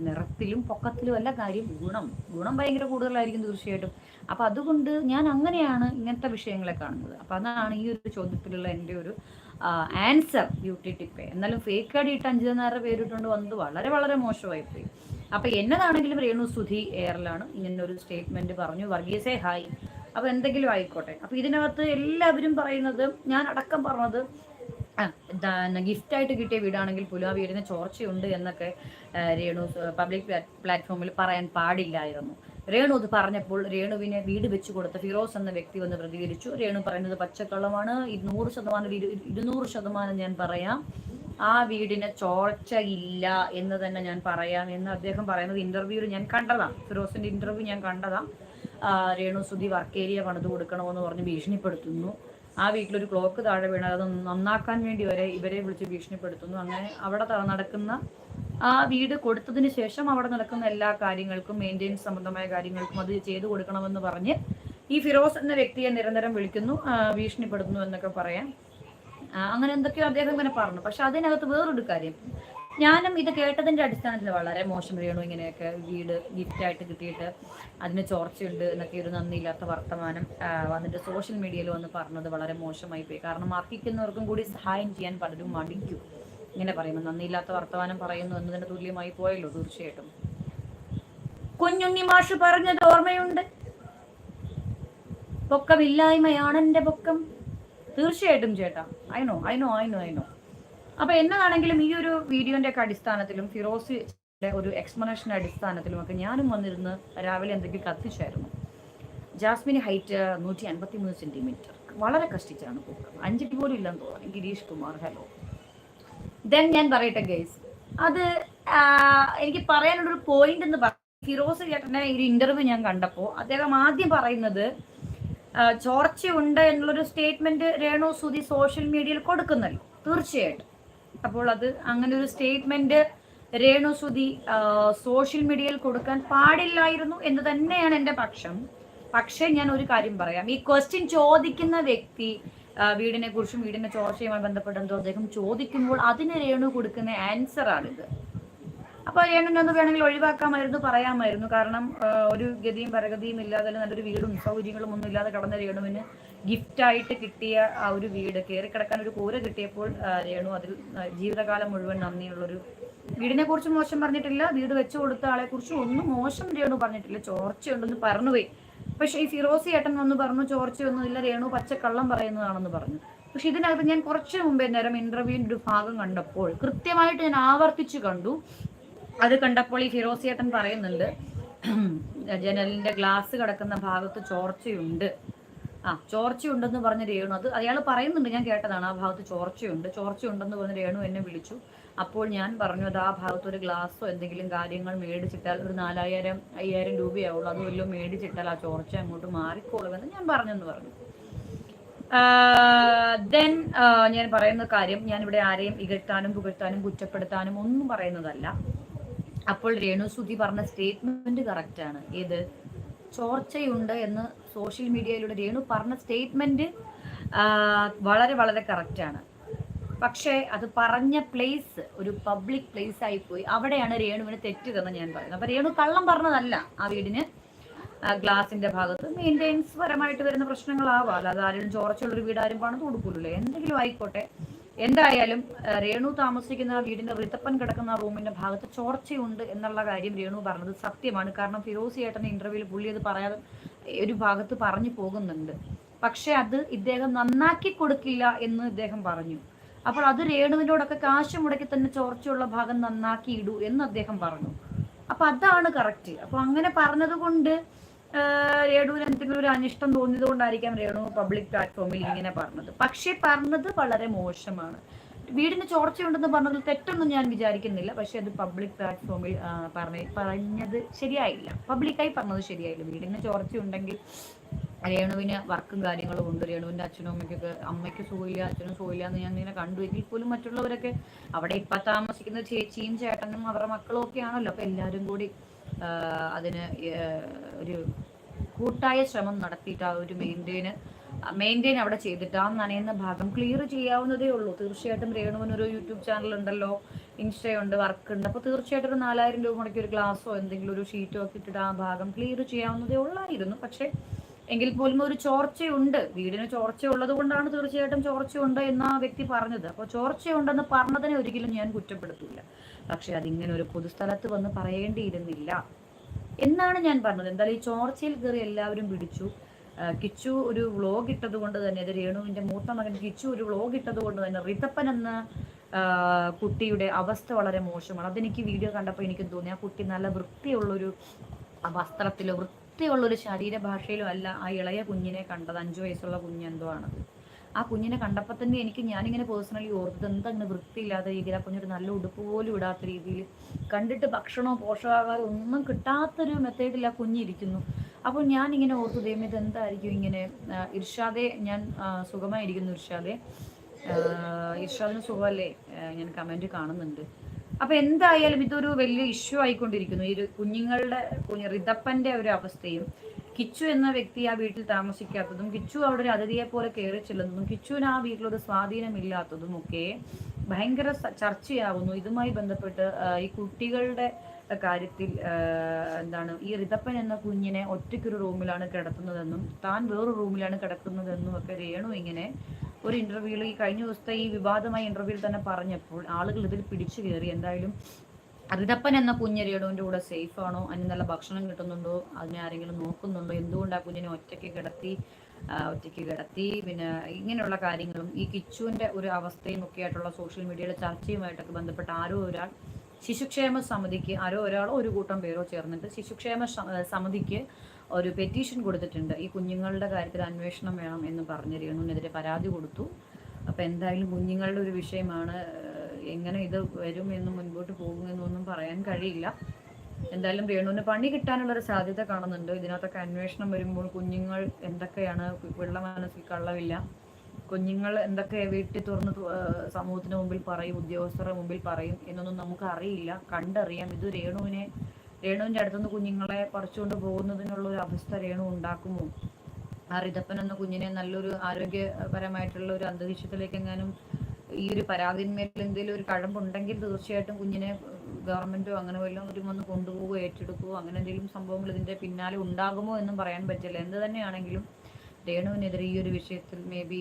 നിറത്തിലും പൊക്കത്തിലും അല്ല കാര്യം ഗുണം. ഗുണം ഭയങ്കര കൂടുതലായിരിക്കും തീർച്ചയായിട്ടും. അപ്പം അതുകൊണ്ട് ഞാൻ അങ്ങനെയാണ് ഇങ്ങനത്തെ വിഷയങ്ങളെ കാണുന്നത്. അപ്പം അതാണ് ഈ ഒരു ചോദ്യത്തിലുള്ള എന്റെ ഒരു ആൻസർ ബ്യൂട്ടി ടിപ്പ് എന്നാലും ഫേക്ക് അടി ഇട്ട് അഞ്ചു നേരം പേരിട്ടുകൊണ്ട് വന്നത് വളരെ വളരെ മോശമായി പോയി. അപ്പൊ എന്നതാണെങ്കിലും രേണു സുധി എയറിലാണ് ഇങ്ങനെ ഒരു സ്റ്റേറ്റ്മെന്റ് പറഞ്ഞു. വർഗീസേ ഹായ് അപ്പൊ എന്തെങ്കിലും ആയിക്കോട്ടെ. അപ്പൊ ഇതിനകത്ത് എല്ലാവരും പറയുന്നത് ഞാൻ അടക്കം പറഞ്ഞത് ഗിഫ്റ്റ് ആയിട്ട് കിട്ടിയ വീടാണെങ്കിൽ പുലാ വീടിന് ചോർച്ചയുണ്ട് എന്നൊക്കെ രേണു പബ്ലിക് പ്ലാറ്റ്ഫോമിൽ പറയാൻ പാടില്ലായിരുന്നു. രേണു അത് പറഞ്ഞപ്പോൾ രേണുവിനെ വീട് വെച്ചു കൊടുത്ത ഫിറോസ് എന്ന വ്യക്തി വന്ന് പ്രതികരിച്ചു. രേണു പറയുന്നത് പച്ചക്കള്ളമാണ്. ഇരുന്നൂറ് നൂറ് ശതമാനം ഇരു- ഇരുന്നൂറ് ശതമാനം ഞാൻ പറയാം. ആ വീടിന് ചോർച്ചയില്ല എന്ന് തന്നെ ഞാൻ പറയാം എന്ന് അദ്ദേഹം പറയുന്നത് ഇന്റർവ്യൂവിൽ ഞാൻ കണ്ടതാണ് ഫിറോസിന്റെ ഇന്റർവ്യൂ ഞാൻ കണ്ടതാണ് രേണു സുധി വർക്ക് ഏരിയ പണിത് കൊടുക്കണമെന്ന് പറഞ്ഞ് ഭീഷണിപ്പെടുത്തുന്നു. ആ വീട്ടിലൊരു ക്ലോക്ക് താഴെ വീണ അത് നന്നാക്കാൻ വേണ്ടി വരെ ഇവരെ വിളിച്ച് ഭീഷണിപ്പെടുത്തുന്നു. അങ്ങനെ അവിടെ നടക്കുന്ന ആ വീട് കൊടുത്തതിന് ശേഷം അവിടെ നടക്കുന്ന എല്ലാ കാര്യങ്ങൾക്കും മെയിന്റെനൻസ് സംബന്ധമായ കാര്യങ്ങൾക്കും അത് ചെയ്തു കൊടുക്കണമെന്ന് പറഞ്ഞ് ഈ ഫിറോസ് എന്ന വ്യക്തിയെ നിരന്തരം വിളിക്കുന്നു ഭീഷണിപ്പെടുത്തുന്നു എന്നൊക്കെ പറയാം. അങ്ങനെ എന്തൊക്കെയോ അദ്ദേഹം ഇങ്ങനെ പറഞ്ഞു. പക്ഷെ അതിനകത്ത് വേറൊരു കാര്യം. ഞാനും ഇത് കേട്ടതിന്റെ അടിസ്ഥാനത്തിൽ വളരെ മോശം രേണു ഇങ്ങനെയൊക്കെ വീട് ഗിഫ്റ്റ് ആയിട്ട് കിട്ടിയിട്ട് അതിന് ചോർച്ചയുണ്ട് എന്നൊക്കെ ഒരു നന്ദിയില്ലാത്ത വർത്തമാനം വന്നിട്ട് സോഷ്യൽ മീഡിയയിൽ വന്ന് പറഞ്ഞത് വളരെ മോശമായി പോയി. കാരണം അർഹിക്കുന്നവർക്കും കൂടി സഹായം ചെയ്യാൻ പലരും മടിക്കും. ഇങ്ങനെ പറയുമ്പോൾ നന്ദിയില്ലാത്ത വർത്തമാനം പറയുന്നു എന്നതിന് തുല്യമായി പോയല്ലോ തീർച്ചയായിട്ടും. കുഞ്ഞുണ്ണി മാഷ് പറഞ്ഞത് ഓർമ്മയുണ്ട്? പൊക്കമില്ലായ്മയാണ് എന്റെ പൊക്കം. തീർച്ചയായിട്ടും ചേട്ടാ. അയിനോ അയിനോ അയിനോ അയിനോ അപ്പൊ എന്നതാണെങ്കിലും ഈ ഒരു വീഡിയോന്റെ ഒക്കെ അടിസ്ഥാനത്തിലും ഫിറോസ് ഒരു എക്സ്പ്ലനേഷൻ അടിസ്ഥാനത്തിലും ഒക്കെ ഞാനും വന്നിരുന്ന് രാവിലെ എന്തൊക്കെ കത്തിച്ചായിരുന്നു. ജാസ്മിന് ഹൈറ്റ് നൂറ്റി അൻപത്തി മൂന്ന് സെന്റിമീറ്റർ വളരെ കഷ്ടിച്ചാണ് പോകുന്നത് അഞ്ചടി പോലും ഇല്ലെന്ന് തോന്നുന്നു. ഗിരീഷ് കുമാർ ഹലോ ദെൻ ഞാൻ പറയട്ടെ ഗൈസ് അത് എനിക്ക് പറയാനുള്ളൊരു പോയിന്റ് എന്ന് പറഞ്ഞു ഫിറോസ് ചേട്ടനെ ഒരു ഇന്റർവ്യൂ ഞാൻ കണ്ടപ്പോൾ അദ്ദേഹം ആദ്യം പറയുന്നത് ചോർച്ചയുണ്ട് എന്നുള്ളൊരു സ്റ്റേറ്റ്മെന്റ് രേണു സുധി സോഷ്യൽ മീഡിയയിൽ കൊടുക്കുന്നല്ലോ. തീർച്ചയായിട്ടും. അപ്പോൾ അത് അങ്ങനെ ഒരു സ്റ്റേറ്റ്മെന്റ് രേണുസുതി സോഷ്യൽ മീഡിയയിൽ കൊടുക്കാൻ പാടില്ലായിരുന്നു എന്ന് തന്നെയാണ് എന്റെ പക്ഷം. പക്ഷേ ഞാൻ ഒരു കാര്യം പറയാം. ഈ ക്വസ്റ്റ്യൻ ചോദിക്കുന്ന വ്യക്തി വീടിനെ കുറിച്ചും വീടിന്റെ ചോർച്ചയുമായി ബന്ധപ്പെട്ടെന്തോ അദ്ദേഹം ചോദിക്കുമ്പോൾ അതിന് രേണു കൊടുക്കുന്ന ആൻസർ ആണിത്. അപ്പൊ രേണുവിനെ ഒന്ന് വേണമെങ്കിൽ ഒഴിവാക്കാമായിരുന്നു പറയാമായിരുന്നു. കാരണം ഒരു ഗതിയും പരഗതിയും ഇല്ലാതെ നല്ലൊരു വീടും സൗകര്യങ്ങളും ഒന്നും ഇല്ലാതെ കടന്ന രേണുവിന് ഗിഫ്റ്റായിട്ട് കിട്ടിയ ആ ഒരു വീട് കയറി കിടക്കാൻ ഒരു കൂര കിട്ടിയപ്പോൾ രേണു അതിൽ ജീവിതകാലം മുഴുവൻ നന്ദിയുള്ളൊരു വീടിനെ കുറിച്ച് മോശം പറഞ്ഞിട്ടില്ല. വീട് വെച്ചു കൊടുത്ത ആളെ കുറിച്ച് ഒന്നും മോശം രേണു പറഞ്ഞിട്ടില്ല. ചോർച്ചയുണ്ടെന്ന് പറഞ്ഞുപോയി പക്ഷെ ഈ ഫിറോസി ഏട്ടൻ വന്ന് പറഞ്ഞു ചോർച്ചയൊന്നുമില്ല രേണു പച്ചക്കള്ളം പറയുന്നതാണെന്ന് പറഞ്ഞു. പക്ഷെ ഇതിനകത്ത് ഞാൻ കുറച്ച് മുമ്പേ നേരം ഇന്റർവ്യൂവിന്റെ ഒരു ഭാഗം കണ്ടപ്പോൾ കൃത്യമായിട്ട് ഞാൻ ആവർത്തിച്ചു കണ്ടു. അത് കണ്ടപ്പോൾ ഈ ഫിറോസി ഏട്ടൻ പറയുന്നുണ്ട് ജനലിന്റെ ഗ്ലാസ് കിടക്കുന്ന ഭാഗത്ത് ചോർച്ചയുണ്ട്. ആ ചോർച്ചയുണ്ടെന്ന് പറഞ്ഞ രേണു. അത് അയാൾ പറയുന്നുണ്ട് ഞാൻ കേട്ടതാണ് ആ ഭാഗത്ത് ചോർച്ചയുണ്ട്. ചോർച്ചയുണ്ടെന്ന് പറഞ്ഞ രേണു എന്നെ വിളിച്ചു. അപ്പോൾ ഞാൻ പറഞ്ഞു അത് ആ ഭാഗത്ത് ഒരു ഗ്ലാസ്സോ എന്തെങ്കിലും കാര്യങ്ങൾ മേടിച്ചിട്ടാൽ ഒരു നാലായിരം അയ്യായിരം രൂപയാവുള്ളൂ. അത് വല്ലതും മേടിച്ചിട്ടാൽ ആ ചോർച്ച അങ്ങോട്ട് മാറിക്കോളുമെന്ന് ഞാൻ പറഞ്ഞെന്ന് പറഞ്ഞു. ദെൻ ഞാൻ പറയുന്ന കാര്യം ഞാൻ ഇവിടെ ആരെയും ഇകഴ്ത്താനും പുകഴ്ത്താനും കുറ്റപ്പെടുത്താനും ഒന്നും പറയുന്നതല്ല. അപ്പോൾ രേണു സുധി പറഞ്ഞ സ്റ്റേറ്റ്മെന്റ് കറക്റ്റ് ആണ്. ഏത്? ചോർച്ചയുണ്ട് എന്ന് സോഷ്യൽ മീഡിയയിലൂടെ രേണു പറഞ്ഞ സ്റ്റേറ്റ്മെന്റ് വളരെ വളരെ കറക്റ്റാണ് പക്ഷേ അത് പറഞ്ഞ പ്ലേസ് ഒരു പബ്ലിക് പ്ലേസ് ആയി പോയി. അവിടെയാണ് രേണുവിന് തെറ്റിയതെന്ന് ഞാൻ പറയുന്നത്. അപ്പം രേണു കള്ളം പറഞ്ഞതല്ല. ആ വീടിന് ഗ്ലാസിന്റെ ഭാഗത്ത് മെയിന്റെയിൻസ് പരമായിട്ട് വരുന്ന പ്രശ്നങ്ങളാവാം. അല്ലാതെ ആരും ചോർച്ചയുള്ളൊരു വീട് ആരും പണിത് കൊടുക്കില്ലല്ലോ എന്തെങ്കിലും ആയിക്കോട്ടെ. എന്തായാലും രേണു താമസിക്കുന്ന വീടിന്റെ റിത്തപ്പൻ കിടക്കുന്ന റൂമിന്റെ ഭാഗത്ത് ചോർച്ചയുണ്ട് എന്നുള്ള കാര്യം രേണു പറഞ്ഞത് സത്യമാണ്. കാരണം ഫിറോസി ഏട്ടന്റെ ഇന്റർവ്യൂവിൽ പുള്ളി അത് പറയാതെ ഒരു ഭാഗത്ത് പറഞ്ഞു പോകുന്നുണ്ട്. പക്ഷെ അത് ഇദ്ദേഹം നന്നാക്കി കൊടുക്കില്ല എന്ന് ഇദ്ദേഹം പറഞ്ഞു. അപ്പോൾ അത് രേണുവിനോടൊക്കെ കാശ് മുടക്കി തന്നെ ചോർച്ചയുള്ള ഭാഗം നന്നാക്കി ഇടൂ എന്ന് അദ്ദേഹം പറഞ്ഞു. അപ്പൊ അതാണ് കറക്റ്റ് അപ്പൊ അങ്ങനെ പറഞ്ഞത് കൊണ്ട് രേണുവിന് എന്തെങ്കിലും ഒരു അനിഷ്ടം തോന്നിയത് കൊണ്ടായിരിക്കാം രേണു പബ്ലിക് പ്ലാറ്റ്ഫോമിൽ ഇങ്ങനെ പറഞ്ഞത്. പക്ഷെ പറഞ്ഞത് വളരെ മോശമാണ്. വീടിന് ചോർച്ചയുണ്ടെന്ന് പറഞ്ഞതിൽ തെറ്റൊന്നും ഞാൻ വിചാരിക്കുന്നില്ല. പക്ഷെ അത് പബ്ലിക് പ്ലാറ്റ്ഫോമിൽ പറഞ്ഞ പറഞ്ഞത് ശരിയായില്ല. പബ്ലിക്കായി പറഞ്ഞത് ശരിയായില്ല. വീടിന് ചോർച്ചയുണ്ടെങ്കിൽ രേണുവിന് വർക്കും കാര്യങ്ങളും ഉണ്ട്. രേണുവിന്റെ അച്ഛനും അമ്മയ്ക്കൊക്കെ അമ്മയ്ക്ക് സുഖമില്ല അച്ഛനും സുഖമില്ല എന്ന് ഞാൻ ഇങ്ങനെ കണ്ടു. എങ്കിൽ പോലും മറ്റുള്ളവരൊക്കെ അവിടെ ഇപ്പൊ താമസിക്കുന്ന ചേച്ചിയും ചേട്ടനും അവരുടെ മക്കളും ഒക്കെ ആണല്ലോ. അപ്പൊ എല്ലാവരും കൂടി അതിന് ഒരു കൂട്ടായ ശ്രമം നടത്തിയിട്ട് ആ ഒരു മെയിന്റെയിന് മെയിന്റെയിൻ അവിടെ ചെയ്തിട്ട് ആ നനയുന്ന ഭാഗം ക്ലിയർ ചെയ്യാവുന്നതേ ഉള്ളൂ. തീർച്ചയായിട്ടും രേണുവിന് ഒരു യൂട്യൂബ് ചാനൽ ഉണ്ടല്ലോ ഇൻസ്റ്റയുണ്ട് വർക്ക് ഉണ്ട്. അപ്പോൾ തീർച്ചയായിട്ടും ഒരു നാലായിരം രൂപ മുടക്കി ഒരു ഗ്ലാസ്സോ എന്തെങ്കിലും ഒരു ഷീറ്റോ ഒക്കെ ഇട്ടിട്ട് ആ ഭാഗം ക്ലിയർ ചെയ്യാവുന്നതേ ഉള്ളായിരുന്നു. പക്ഷേ എങ്കിൽ പോലും ഒരു ചോർച്ചയുണ്ട്. വീടിന് ചോർച്ച ഉള്ളത് കൊണ്ടാണ് തീർച്ചയായിട്ടും ചോർച്ചയുണ്ട് എന്ന വ്യക്തി പറഞ്ഞത്. അപ്പോൾ ചോർച്ചയുണ്ടെന്ന് പറഞ്ഞതിനെ ഒരിക്കലും ഞാൻ കുറ്റപ്പെടുത്തില്ല പക്ഷെ അതിങ്ങനെ ഒരു പൊതുസ്ഥലത്ത് വന്ന് പറയേണ്ടിയിരുന്നില്ല എന്നാണ് ഞാൻ പറഞ്ഞത്. എന്തായാലും ഈ ചോർച്ചയിൽ കയറി എല്ലാവരും പിടിച്ചു. കിച്ചു ഒരു വ്ളോഗ് ഇട്ടത് കൊണ്ട് തന്നെ അത് രേണുവിന്റെ മൂത്ത മകൻ കിച്ചു ഒരു വ്ളോഗ് ഇട്ടത് കൊണ്ട് തന്നെ റിതപ്പൻ എന്ന കുട്ടിയുടെ അവസ്ഥ വളരെ മോശമാണ്. അതെനിക്ക് വീഡിയോ കണ്ടപ്പോൾ എനിക്ക് തോന്നി. ആ കുട്ടി നല്ല വൃത്തിയുള്ളൊരു വസ്ത്രത്തിലോ വസ്ത്രത്തിലോ വൃത്തിയുള്ളൊരു ശരീരഭാഷയിലും അല്ല ആ ഇളയ കുഞ്ഞിനെ കണ്ടത്. അഞ്ചു വയസ്സുള്ള കുഞ്ഞ് എന്തോ ആണത്. ആ കുഞ്ഞിനെ കണ്ടപ്പോൾ തന്നെ എനിക്ക് ഞാനിങ്ങനെ പേഴ്സണലി ഓർത്തത്. എന്തങ്ങനെ വൃത്തിയില്ലാത്ത രീതിയിൽ ആ കുഞ്ഞൊരു നല്ല ഉടുപ്പ് പോലും ഇടാത്ത രീതിയിൽ കണ്ടിട്ട് ഭക്ഷണമോ പോഷകാഹാരം ഒന്നും കിട്ടാത്തൊരു മെത്തേഡിൽ ആ കുഞ്ഞിരിക്കുന്നു അപ്പോൾ ഞാനിങ്ങനെ ഓർത്തു ദൈവം ഇത് എന്തായിരിക്കും ഇങ്ങനെ ഇർഷാദെ ഞാൻ സുഖമായിരിക്കുന്നു ഇർഷാദെ. ഇർഷാദിന് സുഖമല്ലേ? ഞാൻ കമന്റ് കാണുന്നുണ്ട്. അപ്പൊ എന്തായാലും ഇതൊരു വലിയ ഇഷ്യൂ ആയിക്കൊണ്ടിരിക്കുന്നു. ഈ കുഞ്ഞുങ്ങളുടെ കുഞ്ഞ് റിതപ്പന്റെ ഒരു അവസ്ഥയും കിച്ചു എന്ന വ്യക്തി ആ വീട്ടിൽ താമസിക്കാത്തതും കിച്ചു അവിടെ ഒരു അതിഥിയെ പോലെ കയറി ചെല്ലുന്നതും കിച്ചുവിന് ആ വീട്ടിലൊരു സ്വാധീനമില്ലാത്തതും ഒക്കെ ഭയങ്കര ചർച്ചയാവുന്നു. ഇതുമായി ബന്ധപ്പെട്ട് ഈ കുട്ടികളുടെ കാര്യത്തിൽ എന്താണ് ഈ റിതപ്പൻ എന്ന കുഞ്ഞിനെ ഒറ്റയ്ക്കൊരു റൂമിലാണ് കിടത്തുന്നതെന്നും താൻ വേറൊരു റൂമിലാണ് കിടക്കുന്നതെന്നും ഒക്കെ രേണു ഇങ്ങനെ ഒരു ഇന്റർവ്യൂവിൽ ഈ കഴിഞ്ഞ ദിവസത്തെ ഈ വിവാദമായ ഇന്റർവ്യൂവിൽ തന്നെ പറഞ്ഞപ്പോൾ ആളുകൾ ഇതിൽ പിടിച്ചു കയറി. എന്തായാലും റിതപ്പൻ എന്ന കുഞ്ഞ് രേണുവിന്റെ കൂടെ സേഫ് ആണോ? അതിന് നല്ല ഭക്ഷണം കിട്ടുന്നുണ്ടോ? അതിനെ ആരെങ്കിലും നോക്കുന്നുണ്ടോ? എന്തുകൊണ്ട് ആ കുഞ്ഞിനെ ഒറ്റയ്ക്ക് കിടത്തി ഒറ്റയ്ക്ക് കിടത്തി? പിന്നെ ഇങ്ങനെയുള്ള കാര്യങ്ങളും ഈ കിച്ചുവിന്റെ ഒരു അവസ്ഥയും ഒക്കെ ആയിട്ടുള്ള സോഷ്യൽ മീഡിയയുടെ ചർച്ചയുമായിട്ടൊക്കെ ബന്ധപ്പെട്ട ആരോ ഒരാൾ ശിശുക്ഷേമ സമിതിക്ക് ആരോ ഒരാളോ ഒരു കൂട്ടം പേരോ ചേർന്നിട്ട് ശിശുക്ഷേമ സമിതിക്ക് ഒരു പെറ്റീഷൻ കൊടുത്തിട്ടുണ്ട്. ഈ കുഞ്ഞുങ്ങളുടെ കാര്യത്തിൽ അന്വേഷണം വേണം എന്ന് പറഞ്ഞ് രേണുവിനെതിരെ പരാതി കൊടുത്തു. അപ്പോൾ എന്തായാലും കുഞ്ഞുങ്ങളുടെ ഒരു വിഷയമാണ് എങ്ങനെ ഇത് വരും എന്ന് മുൻപോട്ട് പോകുമെന്നൊന്നും പറയാൻ കഴിയില്ല. എന്തായാലും രേണുവിന് പണി കിട്ടാനുള്ള ഒരു സാധ്യത കാണുന്നുണ്ട്. ഇതിനകത്തൊക്കെ അന്വേഷണം വരുമ്പോൾ കുഞ്ഞുങ്ങൾ എന്തൊക്കെയാണ് വെള്ള മനസ്സിൽ കള്ളവില്ല. കുഞ്ഞുങ്ങൾ എന്തൊക്കെ വീട്ടിൽ തുറന്ന് സമൂഹത്തിന് മുമ്പിൽ പറയും ഉദ്യോഗസ്ഥരുടെ മുമ്പിൽ പറയും എന്നൊന്നും നമുക്ക് അറിയില്ല കണ്ടറിയാം. ഇത് രേണുവിനെ രേണുവിന്റെ അടുത്തുനിന്ന് കുഞ്ഞുങ്ങളെ പറിച്ചുകൊണ്ട് പോകുന്നതിനുള്ള ഒരു അവസ്ഥ രേണു ഉണ്ടാക്കുമോ? ആ റിതപ്പൻ എന്ന കുഞ്ഞിനെ നല്ലൊരു ആരോഗ്യപരമായിട്ടുള്ള ഒരു അന്തരീക്ഷത്തിലേക്ക് എങ്ങാനും ഈ ഒരു പരാതിന്മേൽ എന്തെങ്കിലും ഒരു കഴമ്പുണ്ടെങ്കിൽ തീർച്ചയായിട്ടും കുഞ്ഞിനെ ഗവൺമെന്റോ അങ്ങനെ വല്ലതും ഒരു വന്ന് കൊണ്ടുപോകുകയോ ഏറ്റെടുക്കുകയോ അങ്ങനെ എന്തെങ്കിലും സംഭവങ്ങൾ ഇതിന്റെ പിന്നാലെ ഉണ്ടാകുമോ എന്നും പറയാൻ പറ്റില്ല. എന്ത് തന്നെയാണെങ്കിലും രേണുവിനെതിരെ ഈ ഒരു വിഷയത്തിൽ മേ ബി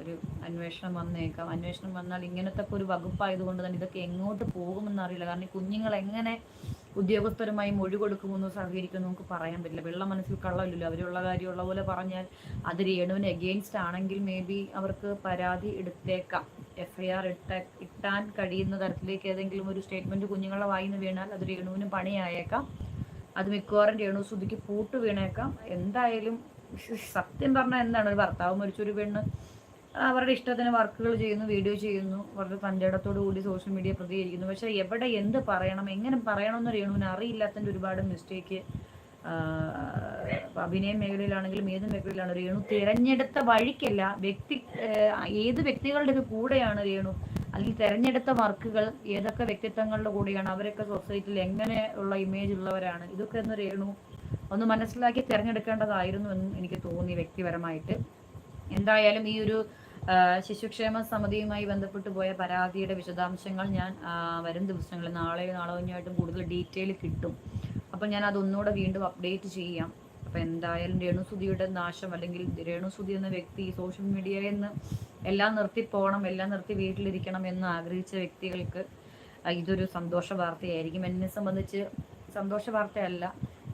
ഒരു അന്വേഷണം വന്നേക്കാം. അന്വേഷണം വന്നാൽ ഇങ്ങനത്തെ ഒരു വകുപ്പായതുകൊണ്ട് തന്നെ ഇതൊക്കെ എങ്ങോട്ട് പോകുമെന്ന് അറിയില്ല. കാരണം കുഞ്ഞുങ്ങൾ എങ്ങനെ ഉദ്യോഗസ്ഥരുമായി മൊഴി കൊടുക്കുമെന്ന് സഹകരിക്കുമെന്ന് നമുക്ക് പറയാൻ പറ്റില്ല. വെള്ള മനസ്സിൽ കള്ളമില്ലല്ലോ. അവരുള്ള കാര്യമുള്ള പോലെ പറഞ്ഞാൽ അത് രേണുവിന് എഗെയിൻസ്റ്റ് ആണെങ്കിൽ മേ ബി അവർക്ക് പരാതി എടുത്തേക്കാം. എഫ് ഐ ആർ ഇട്ട ഇട്ടാൻ കഴിയുന്ന തരത്തിലേക്ക് ഏതെങ്കിലും ഒരു സ്റ്റേറ്റ്മെന്റ് കുഞ്ഞുങ്ങളെ വായിന്ന് വീണാൽ അത് രേണുവിന് പണിയായേക്കാം. അത് മിക്കവാറും രേണു സുധിക്ക് പൂട്ട് വീണേക്കാം. എന്തായാലും സത്യം പറഞ്ഞാൽ എന്താണ്? ഒരു ഭർത്താവ് മരിച്ചൊരു പെണ്ണ്. അവരുടെ ഇഷ്ടത്തിന് വർക്കുകൾ ചെയ്യുന്നു വീഡിയോ ചെയ്യുന്നു. അവരുടെ തന്റെടത്തോടു കൂടി സോഷ്യൽ മീഡിയ പ്രതികരിക്കുന്നു. പക്ഷേ എവിടെ എന്ത് പറയണം എങ്ങനെ പറയണമെന്ന് രേണുവിന് അറിയില്ലാത്തതിന്റെ ഒരുപാട് മിസ്റ്റേക്ക്. അഭിനയ മേഖലയിലാണെങ്കിലും ഏത് മേഖലയിലാണ് രേണു തിരഞ്ഞെടുത്ത വഴിക്കല്ല വ്യക്തി ഏത് വ്യക്തികളുടെ കൂടെയാണ് രേണു? അല്ലെങ്കിൽ തിരഞ്ഞെടുത്ത വർക്കുകൾ ഏതൊക്കെ വ്യക്തിത്വങ്ങളുടെ കൂടെയാണ്? അവരൊക്കെ സൊസൈറ്റിയിൽ എങ്ങനെയുള്ള ഇമേജ് ഉള്ളവരാണ്? ഇതൊക്കെ ഒന്ന് രേണു ഒന്ന് മനസ്സിലാക്കി തിരഞ്ഞെടുക്കേണ്ടതായിരുന്നു എന്ന് എനിക്ക് തോന്നി വ്യക്തിപരമായിട്ട്. എന്തായാലും ഈ ഒരു ശിശുക്ഷേമ സമിതിയുമായി ബന്ധപ്പെട്ട് പോയ പരാതിയുടെ വിശദാംശങ്ങൾ ഞാൻ വരും ദിവസങ്ങളിൽ നാളെയോ നാളെ കഴിഞ്ഞായിട്ടും കൂടുതൽ ഡീറ്റെയിൽ കിട്ടും. അപ്പം ഞാൻ അതൊന്നുകൂടെ വീണ്ടും അപ്ഡേറ്റ് ചെയ്യാം. അപ്പം എന്തായാലും രേണുസുതിയുടെ നാശം അല്ലെങ്കിൽ രേണുസുതി എന്ന വ്യക്തി സോഷ്യൽ മീഡിയയിൽ നിന്ന് എല്ലാം നിർത്തി പോകണം എല്ലാം നിർത്തി വീട്ടിലിരിക്കണം എന്ന് ആഗ്രഹിച്ച വ്യക്തികൾക്ക് ഇതൊരു സന്തോഷ വാർത്തയായിരിക്കും. എന്നെ സംബന്ധിച്ച് സന്തോഷ വാർത്തയല്ല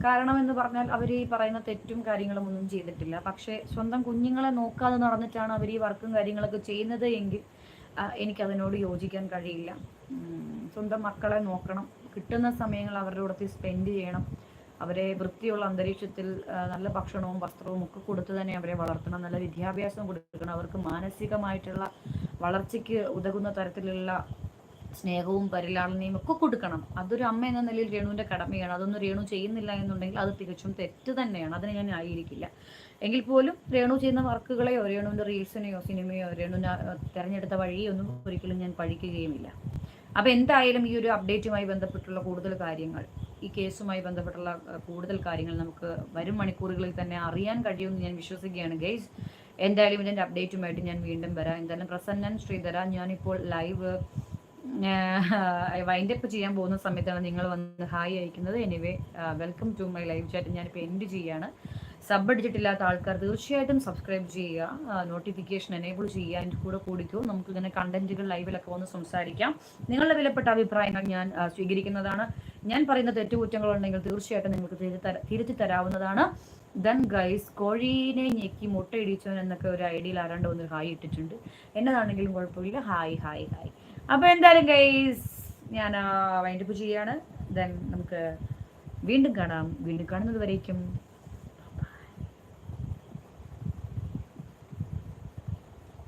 കാരണം എന്ന് പറഞ്ഞാൽ അവർ ഈ പറയുന്ന തെറ്റും കാര്യങ്ങളും ഒന്നും ചെയ്തിട്ടില്ല. പക്ഷേ സ്വന്തം കുഞ്ഞുങ്ങളെ നോക്കാതെ നടന്നിട്ടാണ് അവർ ഈ വർക്കും കാര്യങ്ങളൊക്കെ ചെയ്യുന്നത് എങ്കിൽ എനിക്കതിനോട് യോജിക്കാൻ കഴിയില്ല. സ്വന്തം മക്കളെ നോക്കണം. കിട്ടുന്ന സമയങ്ങൾ അവരുടെ കൂടെ സ്പെൻഡ് ചെയ്യണം. അവരെ വൃത്തിയുള്ള അന്തരീക്ഷത്തിൽ നല്ല ഭക്ഷണവും വസ്ത്രവും ഒക്കെ കൊടുത്ത് തന്നെ അവരെ വളർത്തണം. നല്ല വിദ്യാഭ്യാസം കൊടുക്കണം. അവർക്ക് മാനസികമായിട്ടുള്ള വളർച്ചയ്ക്ക് ഉതകുന്ന തരത്തിലുള്ള സ്നേഹവും പരിലാളനയും ഒക്കെ കൊടുക്കണം. അതൊരു അമ്മ എന്ന നിലയിൽ രേണുവിന്റെ കടമയാണ്. അതൊന്നും രേണു ചെയ്യുന്നില്ല എന്നുണ്ടെങ്കിൽ അത് തികച്ചും തെറ്റ് തന്നെയാണ്. അതിന് ഞാൻ ആയിരിക്കില്ല എങ്കിൽ പോലും രേണു ചെയ്യുന്ന വർക്കുകളെയോ രേണുവിന്റെ റീൽസിനെയോ സിനിമയോ രേണുവിന് തിരഞ്ഞെടുത്ത വഴിയോ ഒന്നും ഒരിക്കലും ഞാൻ പഴിക്കുകയുമില്ല അപ്പൊ എന്തായാലും ഈ ഒരു അപ്ഡേറ്റുമായി ബന്ധപ്പെട്ടുള്ള കൂടുതൽ കാര്യങ്ങൾ ഈ കേസുമായി ബന്ധപ്പെട്ടുള്ള കൂടുതൽ കാര്യങ്ങൾ നമുക്ക് വരും മണിക്കൂറുകളിൽ തന്നെ അറിയാൻ കഴിയുമെന്ന് ഞാൻ വിശ്വസിക്കുകയാണ്. ഗൈസ് എന്തായാലും ഇതിന്റെ അപ്ഡേറ്റുമായിട്ട് ഞാൻ വീണ്ടും വരാം. എന്തായാലും പ്രസന്നൻ ശ്രീധര ഞാനിപ്പോൾ ലൈവ് വൈൻഡപ്പ് ചെയ്യാൻ പോകുന്ന സമയത്താണ് നിങ്ങൾ വന്ന് ഹായ് അയക്കുന്നത്. Anyway welcome to my live chat ഞാൻ ഞാനിപ്പോൾ എൻഡ് ചെയ്യാണ്. സബ് അടിച്ചിട്ടില്ലാത്ത ആൾക്കാർ തീർച്ചയായിട്ടും സബ്സ്ക്രൈബ് ചെയ്യുക. നോട്ടിഫിക്കേഷൻ എനേബിൾ ചെയ്യുക. അതിന്റെ കൂടെ കൂടിക്കോ. നമുക്ക് ഇങ്ങനെ കണ്ടന്റുകൾ ലൈവിലൊക്കെ വന്ന് സംസാരിക്കാം. നിങ്ങളുടെ വിലപ്പെട്ട അഭിപ്രായങ്ങൾ ഞാൻ സ്വീകരിക്കുന്നതാണ്. ഞാൻ പറയുന്ന തെറ്റുകുറ്റങ്ങളുണ്ടെങ്കിൽ തീർച്ചയായിട്ടും നിങ്ങൾക്ക് തിരുത്തി തരാവുന്നതാണ്. ദൻ ഗൈസ് കോഴീനെ ഞെക്കി മുട്ടയിടിച്ചവൻ എന്നൊക്കെ ഒരു ഐഡിയയിൽ ആരാണ്ട് ഒന്ന് ഹായ് ഇട്ടിട്ടുണ്ട്. എന്നതാണെങ്കിലും കുഴപ്പമില്ല. Hi hi hi. അപ്പോൾ എന്തായാലും ഗൈസ് ഞാൻ വൈൻഡപ്പ് ചെയ്യാണ് ദെൻ നമുക്ക് വീണ്ടും കാണാം. വീണ്ടും കാണുന്നത് വരേക്കും